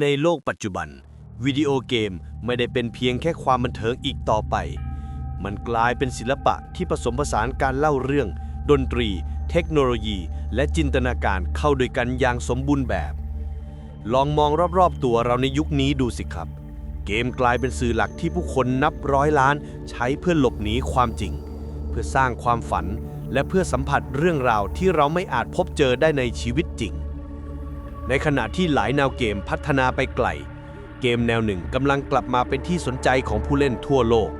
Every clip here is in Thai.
ในโลกปัจจุบัน วิดีโอเกมไม่ได้เป็นเพียงแค่ความบันเทิงอีกต่อไป มันกลายเป็นศิลปะที่ผสมผสานการเล่าเรื่อง ดนตรี เทคโนโลยี และจินตนาการเข้าด้วยกันอย่างสมบูรณ์แบบ ลองมองรอบๆตัวเราในยุคนี้ดูสิครับ เกมกลายเป็นสื่อหลักที่ผู้คนนับร้อยล้าน ใช้เพื่อหลบหนีความจริง เพื่อสร้างความฝัน และเพื่อสัมผัสเรื่องราวที่เราไม่อาจพบเจอได้ในชีวิตจริง ในขณะที่หลายแนวเกมพัฒนาไปไกล เกมแนวหนึ่งกำลังกลับมาเป็นที่สนใจของผู้เล่นทั่วโลก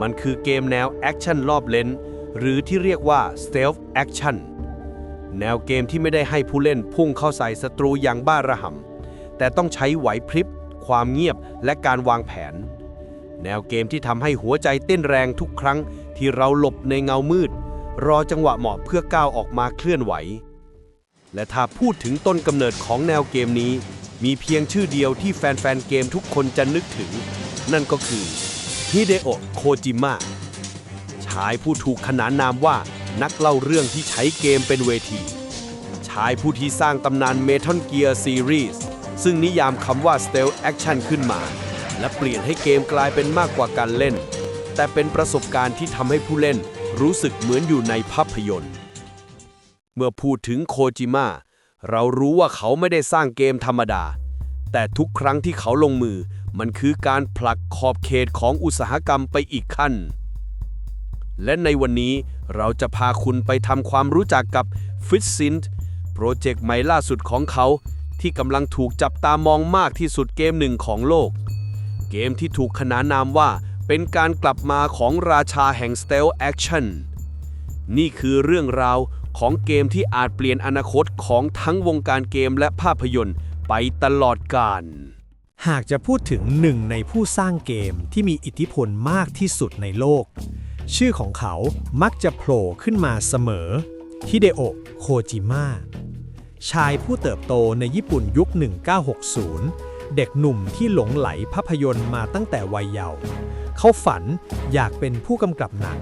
มันคือเกมแนวแอคชั่นรอบเลนหรือที่เรียกว่า Stealth Action แนวเกมที่ไม่ได้ให้ผู้เล่นพุ่งเข้าใส่ศัตรูอย่างบ้าระห่ำแต่ต้องใช้ไหวพริบ ความเงียบและการวางแผน แนวเกมที่ทำให้หัวใจเต้นแรงทุกครั้งที่เราหลบในเงามืด รอจังหวะเหมาะเพื่อก้าวออกมาเคลื่อนไหว และถ้าพูดถึงต้นกำเนิดของแนวเกมนี้ มีเพียงชื่อเดียวที่แฟนๆ เกมทุกคนจะนึกถึง นั่นก็คือฮิเดโอะโคจิมะชายผู้ถูกขนานนามว่านักเล่าเรื่องที่ใช้เกมเป็นเวที ชายผู้ที่สร้างตำนาน Metal Gear Series ซึ่งนิยามคำว่า Stealth Action ขึ้นมา และเปลี่ยนให้เกมกลายเป็นมากกว่าการเล่น แต่เป็นประสบการณ์ที่ทำให้ผู้เล่นรู้สึกเหมือนอยู่ในภาพยนตร์ เมื่อพูดถึงโคจิมะเรารู้ว่าเขาไม่ได้สร้างเกมธรรมดา แต่ทุกครั้งที่เขาลงมือ มันคือการผลักขอบเขตของอุตสาหกรรมไปอีกขั้น และในวันนี้เราจะพาคุณไปทำความรู้จักกับ f i t s i n t โปรเจกต์ใหม่ล่าสุดของเขา ที่กำลังถูกจับตามองมากที่สุดเกมหนึ่งของโลก เกมที่ถูกขนานนามว่าเป็นการกลับมาของราชาแห่ง Stealth Action นี่คือเรื่องราว ของเกมที่อาจเปลี่ยนอนาคตของทั้งวงการเกมและภาพยนตร์ไปตลอดกาล หากจะพูดถึงหนึ่งในผู้สร้างเกมที่มีอิทธิพลมากที่สุดในโลก ชื่อของเขามักจะโผล่ขึ้นมาเสมอ ฮิเดโอะโคจิมะชายผู้เติบโตในญี่ปุ่นยุค 1960 เด็กหนุ่มที่หลงไหลภาพยนตร์มาตั้งแต่วัยเยาว์ เขาฝันอยากเป็นผู้กำกับหนัง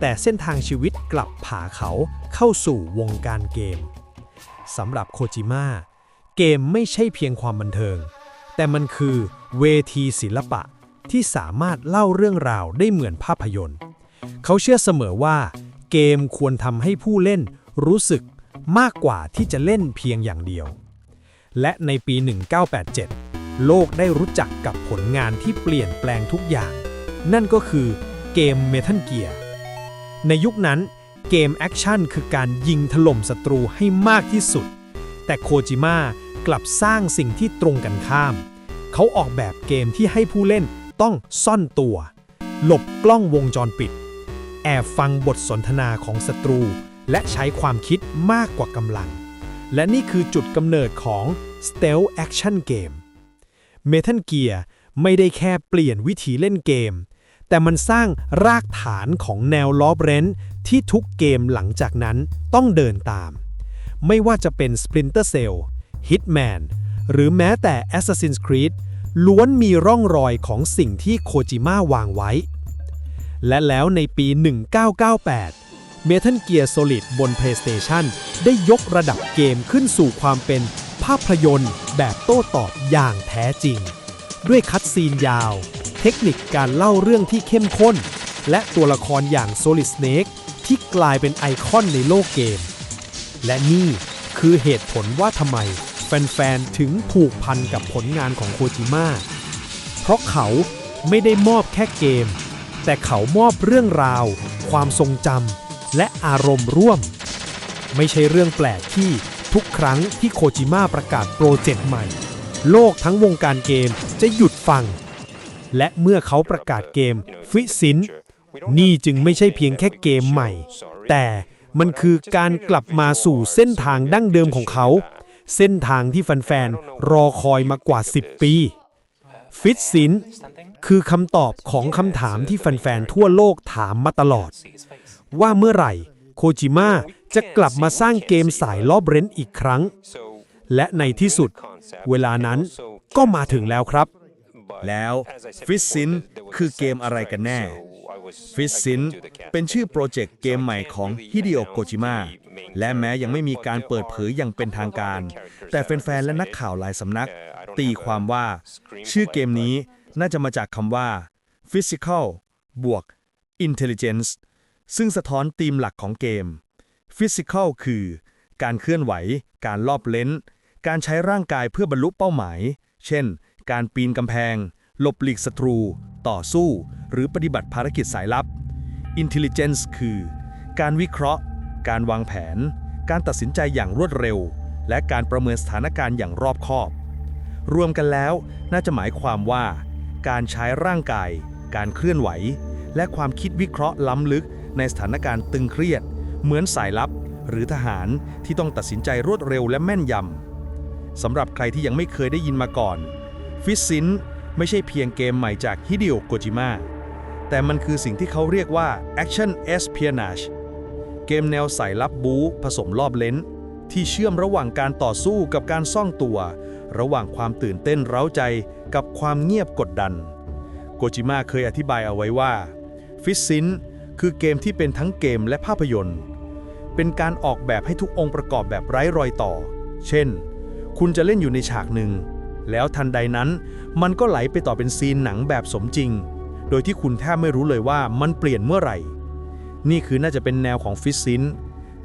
แต่เส้นทางชีวิตกลับผาเขาเข้าสู่วงการเกมสำหรับโคจิมะเกมไม่ใช่เพียงความบันเทิง แต่มันคือเวทีศิลปะที่สามารถเล่าเรื่องราวได้เหมือนภาพยนตร์ เขาเชื่อเสมอว่า เกมควรทำให้ผู้เล่นรู้สึกมากกว่าที่จะเล่นเพียงอย่างเดียว และในปี 1987 โลกได้รู้จักกับผลงานที่เปลี่ยนแปลงทุกอย่าง นั่นก็คือเกม Metal Gear ในยุคนั้นเกมแอคชั่นคือการยิงถล่มศัตรูให้มากที่สุด แต่โคจิมะกลับสร้างสิ่งที่ตรงกันข้าม เขาออกแบบเกมที่ให้ผู้เล่นต้องซ่อนตัว หลบกล้องวงจรปิด แอบฟังบทสนทนาของศัตรู และใช้ความคิดมากกว่ากำลัง และนี่คือจุดกำเนิดของ Stealth Action Game Metal Gear ไม่ได้แค่เปลี่ยนวิธีเล่นเกม แต่มันสร้างรากฐานของแนวล้อเรนที่ทุกเกมหลังจากนั้นต้องเดินตาม ไม่ว่าจะเป็น Splinter Cell Hitman หรือแม้แต่ Assassin's Creed ล้วนมีร่องรอยของสิ่งที่โคจิมะวางไว้ และแล้วในปี 1998 Metal Gear Solid บน PlayStation ได้ยกระดับเกมขึ้นสู่ความเป็นภาพยนตร์แบบโต้ตอบอย่างแท้จริง ด้วยคัดซีนยาว ทคนิคการเล่าเรื่องที่เข้มข้น และตัวละครอย่าง Solid Snake ที่กลายเป็นไอคอนในโลกเกม และนี่คือเหตุผลว่าทำไมแฟนๆ ถึงผูกพันกับผลงานของโคจิมะเพราะเขาไม่ได้มอบแค่เกม แต่เขามอบเรื่องราว ความทรงจำและอารมณ์ร่วม ไม่ใช่เรื่องแปลกที่ทุกครั้งที่โคจิมะประกาศโปรเจกต์ใหม่ โลกทั้งวงการเกมจะหยุดฟัง และเมื่อเขาประกาศเกมฟิซินนี่จึงไม่ใช่เพียงแค่เกมใหม่ แต่มันคือการกลับมาสู่เส้นทางดั้งเดิมของเขา เส้นทางที่แฟนๆ รอคอยมากว่า 10 ปีฟิตซินคือคำตอบของคำถามที่แฟนๆ ทั่วโลกถามมาตลอด ว่าเมื่อไหร่ โคจิมะจะกลับมาสร้างเกมสายลอบเรนอีกครั้ง และในที่สุด เวลานั้นก็มาถึงแล้วครับ แล้วฟิสซินคือเกมอะไรกันแน่ฟิสซินเป็นชื่อโปรเจกต์เกมใหม่ของฮิเดโอะโกจิมะและแม้ยังไม่มีการเปิดเผยอย่างเป็นทางการ แต่แฟนๆและนักข่าวหลายสำนัก ตีความว่า ชื่อเกมนี้น่าจะมาจากคำว่า physical บวก intelligence ซึ่งสะท้อนธีมหลักของเกม physical คือ การเคลื่อนไหว การลอบเล้น การใช้ร่างกายเพื่อบรรลุเป้าหมาย เช่น การปีนกำแพง หลบหลีกศัตรู ต่อสู้ หรือปฏิบัติภารกิจสายลับ intelligence คือ การวิเคราะห์ การวางแผน การตัดสินใจอย่างรวดเร็ว และการประเมินสถานการณ์อย่างรอบคอบ รวมกันแล้วน่าจะหมายความว่า การใช้ร่างกาย การเคลื่อนไหว และความคิดวิเคราะห์ล้ำลึก ในสถานการณ์ตึงเครียด เหมือนสายลับ หรือทหารที่ต้องตัดสินใจรวดเร็วและแม่นยำสำหรับใครที่ยังไม่เคยได้ยินมาก่อนฟิสซิน ไม่ใช่เพียงเกมใหม่จากฮิเดโอโกจิมะแต่มันคือสิ่งที่เขาเรียกว่า Action Espionage เกมแนวสายลับบู๊ผสมรอบเลนที่เชื่อมระหว่างการต่อสู้กับการซ่องตัว ระหว่างความตื่นเต้นเร้าใจกับความเงียบกดดัน โกจิมะเคยอธิบายเอาไว้ว่าฟิสซินคือเกมที่เป็นทั้งเกมและภาพยนตร์ เป็นการออกแบบให้ทุกองค์ประกอบแบบไร้รอยต่อ เช่น คุณจะเล่นอยู่ในฉากหนึ่ง แล้วทันใดนั้น มันก็ไหลไปต่อเป็นซีนหนังแบบสมจริง โดยที่คุณแทบไม่รู้เลยว่ามันเปลี่ยนเมื่อไหร่ นี่คือน่าจะเป็นแนวของฟิสซิน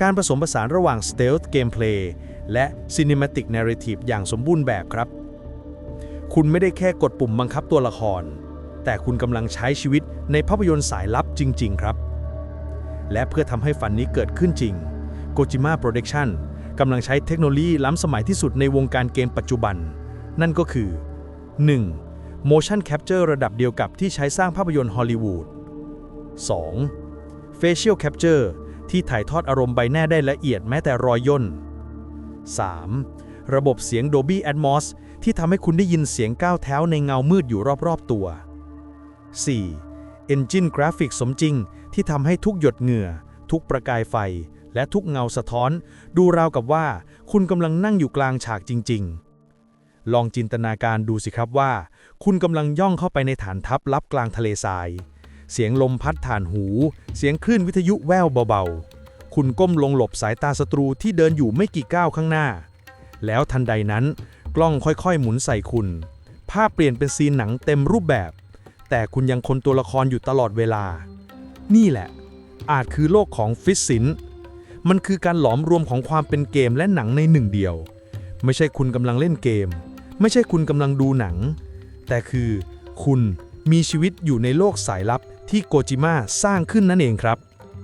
การผสมผสานระหว่าง Stealth Gameplay และ Cinematic Narrative อย่างสมบูรณ์แบบครับ คุณไม่ได้แค่กดปุ่มบังคับตัวละคร แต่คุณกำลังใช้ชีวิตในภาพยนตร์สายลับจริง ๆ ครับ และเพื่อทำให้ฝันนี้เกิดขึ้นจริง Kojima Production กำลังใช้เทคโนโลยีล้ำสมัยที่สุดในวงการเกมปัจจุบัน นั่นก็คือ 1. Motion Capture ระดับเดียวกับที่ใช้สร้างภาพยนตร์ฮอลลีวูด 2. Facial Capture ที่ถ่ายทอดอารมณ์ใบหน้าได้ละเอียดแม้แต่รอยย่น 3. ระบบเสียง Dolby Atmos ที่ทำให้คุณได้ยินเสียงก้าวเท้าในเงามืดอยู่รอบๆตัว 4. Engine Graphics สมจริง ที่ทำให้ทุกหยดเหงื่อ ทุกประกายไฟ และทุกเงาสะท้อน ดูราวกับว่าคุณกำลังนั่งอยู่กลางฉากจริง ๆ ลองจินตนาการดูสิครับว่า คุณกำลังย่องเข้าไปในฐานทัพลับกลางทะเลทราย เสียงลมพัดผ่านหู เสียงคลื่นวิทยุแววเบาๆ คุณก้มลงหลบสายตาศัตรูที่เดินอยู่ไม่กี่ก้าวข้างหน้า แล้วทันใดนั้น กล้องค่อยๆ หมุนใส่คุณ ภาพเปลี่ยนเป็นซีนหนังเต็มรูปแบบ แต่คุณยังคนตัวละครอยู่ตลอดเวลา นี่แหละ อาจคือโลกของฟิสซินมันคือการหลอมรวมของความเป็นเกมและหนังในหนึ่งเดียว ไม่ใช่คุณกำลังเล่นเกม ไม่ใช่คุณกำลังดูหนัง แต่คือคุณมีชีวิตอยู่ในโลกสายลับที่โกจิมะสร้างขึ้นนั่นเองครับ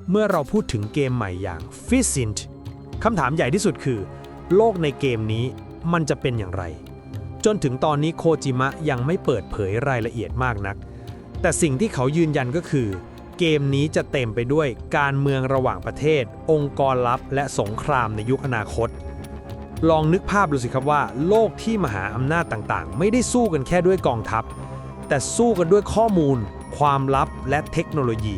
เมื่อเราพูดถึงเกมใหม่อย่าง f i s i n t คำถามใหญ่ที่สุดคือ โลกในเกมนี้มันจะเป็นอย่างไร จนถึงตอนนี้โคจิมะยังไม่เปิดเผยรายละเอียดมากนัก แต่สิ่งที่เขายืนยันก็คือ เกมนี้จะเต็มไปด้วยการเมืองระหว่างประเทศ องค์กรลับ และสงครามในยุคอนาคต ลองนึกภาพดูสิครับว่า โลกที่มหาอำนาจต่างๆ ไม่ได้สู้กันแค่ด้วยกองทัพ แต่สู้กันด้วยข้อมูล ความลับและเทคโนโลยี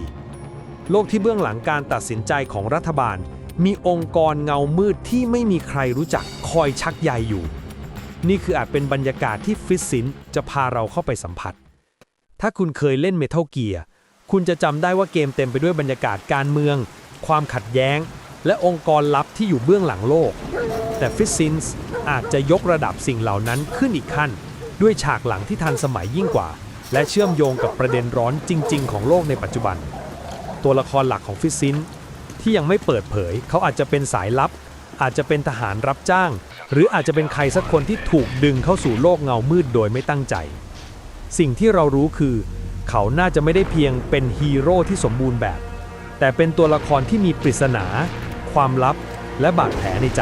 โลกที่เบื้องหลังการตัดสินใจของรัฐบาล มีองค์กรเงามืดที่ไม่มีใครรู้จักคอยชักใยอยู่ นี่คืออาจเป็นบรรยากาศที่ฟิสซินจะพาเราเข้าไปสัมผัส ถ้าคุณเคยเล่นเมทัลเกียร์คุณจะจำได้ว่าเกมเต็มไปด้วยบรรยากาศการเมือง ความขัดแย้ง และองค์กรลับที่อยู่เบื้องหลังโลก แต่ฟิสซินส์อาจจะยกระดับสิ่งเหล่านั้นขึ้นอีกขั้น ด้วยฉากหลังที่ทันสมัยยิ่งกว่า และเชื่อมโยงกับประเด็นร้อนจริง ๆ ของโลกในปัจจุบัน ตัวละครหลักของฟิสซินที่ยังไม่เปิดเผย เขาอาจจะเป็นสายลับ อาจจะเป็นทหารรับจ้าง หรืออาจจะเป็นใครสักคนที่ถูกดึงเข้าสู่โลกเงามืดโดยไม่ตั้งใจ สิ่งที่เรารู้คือ เขาน่าจะไม่ได้เพียงเป็นฮีโร่ที่สมบูรณ์แบบ แต่เป็นตัวละครที่มีปริศนา ความลับ และบาดแผลในใจ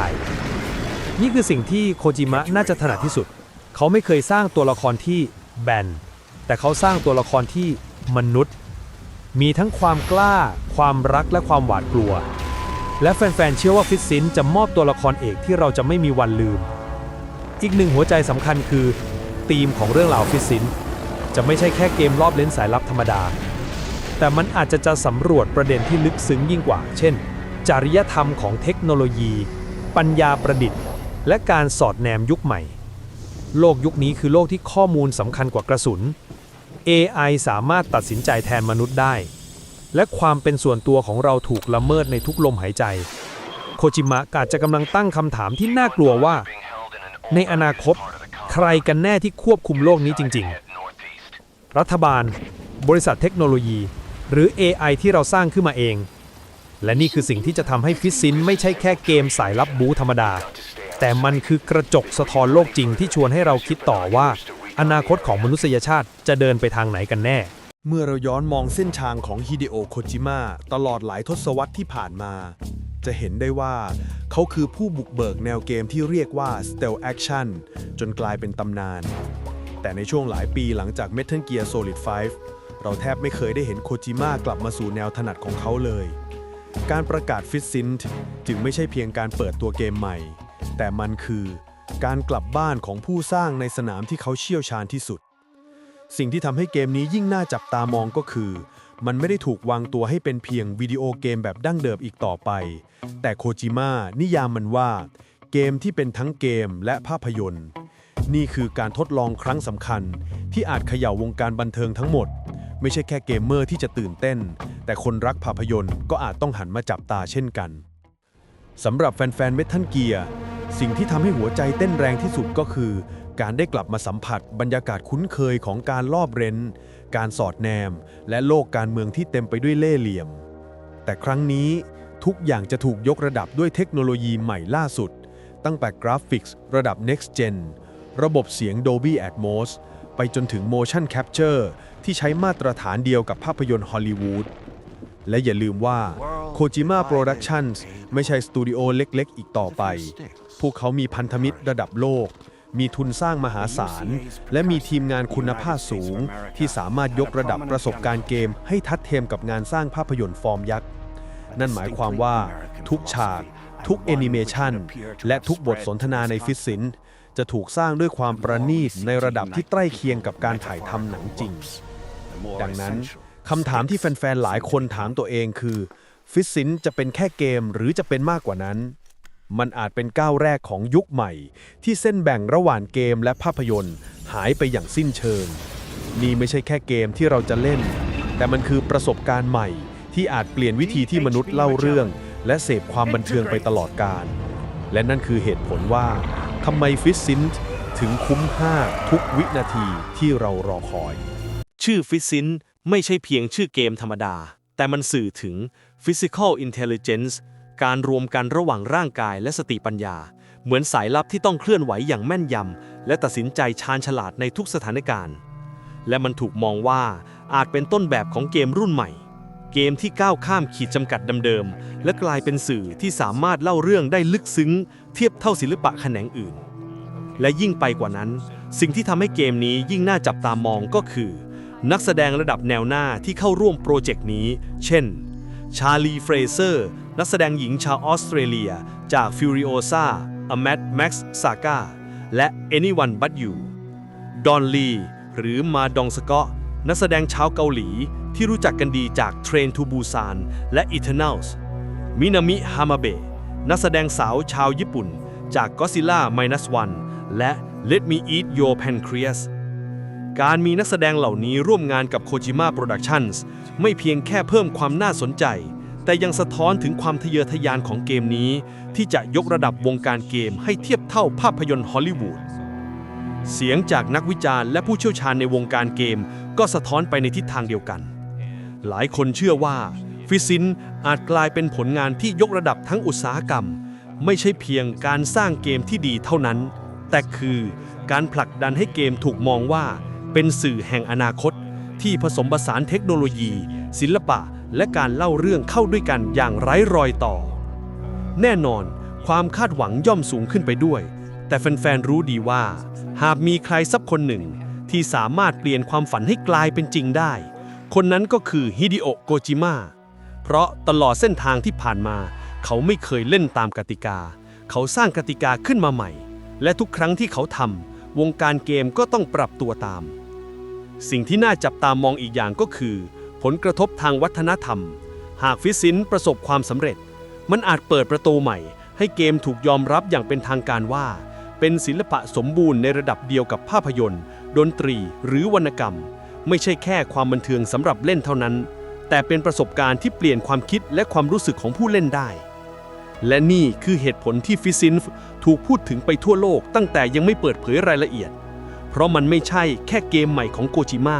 นี่คือสิ่งที่โคจิมะน่าจะถนัดที่สุด เขาไม่เคยสร้างตัวละครที่แบน แต่เขาสร้างตัวละครที่มนุษย์ มีทั้งความกล้า ความรักและความหวาดกลัว และแฟนๆ เชื่อว่าฟิสซินจะมอบตัวละครเอกที่เราจะไม่มีวันลืม อีกหนึ่งหัวใจสำคัญคือธีมของเรื่องราวฟิสซินจะไม่ใช่แค่เกมรอบเลนส์สายลับธรรมดา แต่มันอาจจะจะสำรวจประเด็นที่ลึกซึ้งยิ่งกว่า เช่น จริยธรรมของเทคโนโลยี ปัญญาประดิษฐ์ และการสอดแนมยุคใหม่ โลกยุคนี้คือโลกที่ข้อมูลสำคัญกว่ากระสุน AI สามารถตัดสินใจแทนมนุษย์ได้ และความเป็นส่วนตัวของเราถูกละเมิดในทุกลมหายใจ โคจิมะอาจจะกำลังตั้งคำถามที่น่ากลัวว่า ในอนาคต ใครกันแน่ที่ควบคุมโลกนี้จริง ๆ รัฐบาล บริษัทเทคโนโลยี หรือ AI ที่เราสร้างขึ้นมาเอง และนี่คือสิ่งที่จะทำให้ฟิซซินไม่ใช่แค่เกมสายลับบูธรรมดา แต่มันคือกระจกสะท้อนโลกจริงที่ชวนให้เราคิดต่อว่า อนาคตของมนุษยชาติจะเดินไปทางไหนกันแน่ เมื่อเราย้อนมองเส้นทางของฮิเดโอโคจิมะตลอดหลายทศวรรษที่ผ่านมา จะเห็นได้ว่า เขาคือผู้บุกเบิกแนวเกมที่เรียกว่า Stealth Action จนกลายเป็นตำนาน แต่ในช่วงหลายปีหลังจาก Metal Gear Solid 5 เราแทบไม่เคยได้เห็นโคจิมะกลับมาสู่แนวถนัดของเขาเลย การประกาศฟิ t ซินจึงไม่ใช่เพียงการเปิดตัวเกมใหม่ แต่มันคือการกลับบ้านของผู้สร้างในสนามที่เขาเชี่ยวชาญที่สุด สิ่งที่ทำให้เกมนี้ยิ่งน่าจับตามองก็คือ มันไม่ได้ถูกวางตัวให้เป็นเพียงวิดีโอเกมแบบดั้งเดิมอีกต่อไป แต่โคจิมะนิยามมันว่า เกมที่เป็นทั้งเกมและภาพยนตร์ นี่คือการทดลองครั้งสำคัญ ที่อาจเขย่าวงการบันเทิงทั้งหมด ไม่ใช่แค่เกมเมอร์ที่จะตื่นเต้น แต่คนรักภาพยนตร์ก็อาจต้องหันมาจับตาเช่นกันสำหรับแฟนๆเมทัลเกียร์ สิ่งที่ทำให้หัวใจเต้นแรงที่สุดก็คือ การได้กลับมาสัมผัสบรรยากาศคุ้นเคยของการลอบเร้น การสอดแนม และโลกการเมืองที่เต็มไปด้วยเล่ห์เหลี่ยม แต่ครั้งนี้ทุกอย่างจะถูกยกระดับด้วยเทคโนโลยีใหม่ล่าสุด ตั้งแต่กราฟิกส์ระดับ next gen ระบบเสียง Dolby Atmos ไปจนถึง motion capture ที่ใช้มาตรฐานเดียวกับภาพยนตร์ฮอลลีวูดและอย่าลืมว่า Kojima Productions ไม่ใช่สตูดิโอเล็ก ๆ อีกต่อไป พวกเขามีพันธมิตรระดับโลก มีทุนสร้างมหาศาล และมีทีมงานคุณภาพสูง ที่สามารถยกระดับประสบการณ์เกม ให้ทัดเทียมกับงานสร้างภาพยนตร์ฟอร์มยักษ์ นั่นหมายความว่าทุกฉาก ทุกแอนิเมชันและทุกบทสนทนาในฟิสซินจะถูกสร้างด้วยความประณีตในระดับที่ใกล้เคียงกับการถ่ายทำหนังจริง ดังนั้นคำถามที่แฟนๆ หลายคนถามตัวเองคือ ฟิสซินจะเป็นแค่เกมหรือจะเป็นมากกว่านั้น มันอาจเป็นก้าวแรกของยุคใหม่ ที่เส้นแบ่งระหว่างเกมและภาพยนตร์ หายไปอย่างสิ้นเชิง นี่ไม่ใช่แค่เกมที่เราจะเล่น แต่มันคือประสบการณ์ใหม่ ที่อาจเปลี่ยนวิธีที่มนุษย์เล่าเรื่อง และเสพความบันเทิงไปตลอดกาลและนั่นคือเหตุผลว่าทำไมฟิสซินถึงคุ้มค่าทุกวินาทีที่เรารอคอย ชื่อฟิสซินไม่ใช่เพียงชื่อเกมธรรมดา แต่มันสื่อถึง Physical Intelligence การรวมกันระหว่างร่างกายและสติปัญญา เหมือนสายลับที่ต้องเคลื่อนไหวอย่างแม่นยำ และตัดสินใจชาญฉลาดในทุกสถานการณ์ และมันถูกมองว่าอาจเป็นต้นแบบของเกมรุ่นใหม่ เกมที่ก้าวข้ามขีดจำกัดเดิมๆและกลายเป็นสื่อที่สามารถเล่าเรื่องได้ลึกซึ้ง เทียบเท่าศิลปะแขนงอื่น และยิ่งไปกว่านั้น สิ่งที่ทำให้เกมนี้ยิ่งน่าจับตามองก็คือ นักแสดงระดับแนวหน้าที่เข้าร่วมโปรเจกต์นี้ เช่น ชาลี เฟรเซอร์ นักแสดงหญิงชาวออสเตรเลียจาก Furiosa A Mad Max Saga และ Anyone But You ดอนลีหรือมาดองสกอนักแสดงชาวเกาหลีที่รู้จักกันดีจาก Train to Busan และ Eternals มินามิฮามาเบะนักแสดงสาวชาวญี่ปุ่นจาก Godzilla Minus One และ Let Me Eat Your Pancreas การมีนักแสดงเหล่านี้ร่วมงานกับ Kojima Productions ไม่เพียงแค่เพิ่มความน่าสนใจ แต่ยังสะท้อนถึงความทะเยอทะยานของเกมนี้ ที่จะยกระดับวงการเกมให้เทียบเท่าภาพยนตร์ฮอลลีวูด เสียงจากนักวิจารณ์และผู้เชี่ยวชาญในวงการเกม ก็สะท้อนไปในทิศทางเดียวกัน หลายคนเชื่อว่าฟิซินอาจกลายเป็นผลงานที่ยกระดับทั้งอุตสาหกรรม ไม่ใช่เพียงการสร้างเกมที่ดีเท่านั้น แต่คือการผลักดันให้เกมถูกมองว่า เป็นสื่อแห่งอนาคต ที่ผสมผสานเทคโนโลยี ศิลปะ และการเล่าเรื่องเข้าด้วยกันอย่างไร้รอยต่อ แน่นอนความคาดหวังย่อมสูงขึ้นไปด้วย แต่แฟนๆรู้ดีว่า หากมีใครสักคนหนึ่ง ที่สามารถเปลี่ยนความฝันให้กลายเป็นจริงได้ คนนั้นก็คือฮิดิโอะโกจิมะเพราะตลอดเส้นทางที่ผ่านมา เขาไม่เคยเล่นตามกติกา เขาสร้างกติกาขึ้นมาใหม่ และทุกครั้งที่เขาทำวงการเกมก็ต้องปรับตัวตาม สิ่งที่น่าจับตามองอีกอย่างก็คือ ลกระทบทางวัฒนธรรม หากฟิซินประสบความสำเร็จ มันอาจเปิดประตูใหม่ ให้เกมถูกยอมรับอย่างเป็นทางการว่า เป็นศิลปะสมบูรณ์ในระดับเดียวกับภาพยนตร์ ดนตรีหรือวรรณกรรม ไม่ใช่แค่ความบันเทิงสำหรับเล่นเท่านั้น แต่เป็นประสบการณ์ที่เปลี่ยนความคิดและความรู้สึกของผู้เล่นได้ และนี่คือเหตุผลที่ฟิซินฟ์ถูกพูดถึงไปทั่วโลกตั้งแต่ยังไม่เปิดเผยรายละเอียด เพราะมันไม่ใช่แค่เกมใหม่ของโกจิม a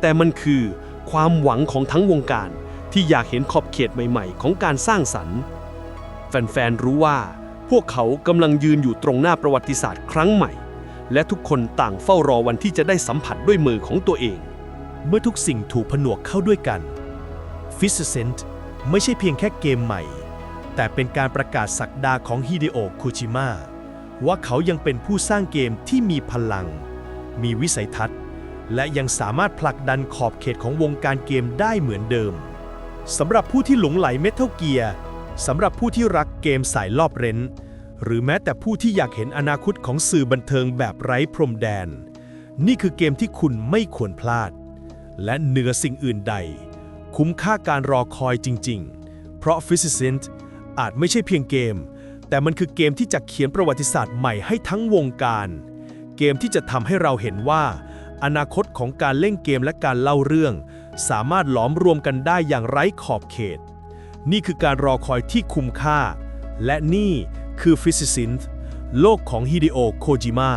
แต่มันคือ ความหวังของทั้งวงการที่อยากเห็นขอบเขตใหม่ๆ ของการสร้างสรรค์ แฟนๆรู้ว่า พวกเขากำลังยืนอยู่ตรงหน้าประวัติศาสตร์ครั้งใหม่ และทุกคนต่างเฝ้ารอวันที่จะได้สัมผัสด้วยมือของตัวเอง เมื่อทุกสิ่งถูกผนวกเข้าด้วยกัน f i s c e n t ไม่ใช่เพียงแค่เกมใหม่ แต่เป็นการประกาศสักดาของฮิเดโอะคุจิมะว่าเขายังเป็นผู้สร้างเกมที่มีพลัง มีวิสัยทัศน์ และยังสามารถผลักดันขอบเขตของวงการเกมได้เหมือนเดิมสำหรับผู้ที่หลงไหลเมทัลเกียร์สำหรับผู้ที่รักเกมสายรอบเร้น หรือแม้แต่ผู้ที่อยากเห็นอนาคตของสื่อบันเทิงแบบไร้พรมแดน นี่คือเกมที่คุณไม่ควรพลาด และเหนือสิ่งอื่นใด คุ้มค่าการรอคอยจริง ๆ เพราะ f i s i c e n t อาจไม่ใช่เพียงเกม แต่มันคือเกมที่จะเขียนประวัติศาสตร์ใหม่ให้ทั้งวงการ เกมที่จะทำให้เราเห็นว่า อนาคตของการเล่นเกมและการเล่าเรื่อง สามารถหลอมรวมกันได้อย่างไร้ขอบเขต นี่คือการรอคอยที่คุ้มค่า และนี่คือฟิสิซินโลกของฮิเดโอะโคจิมะ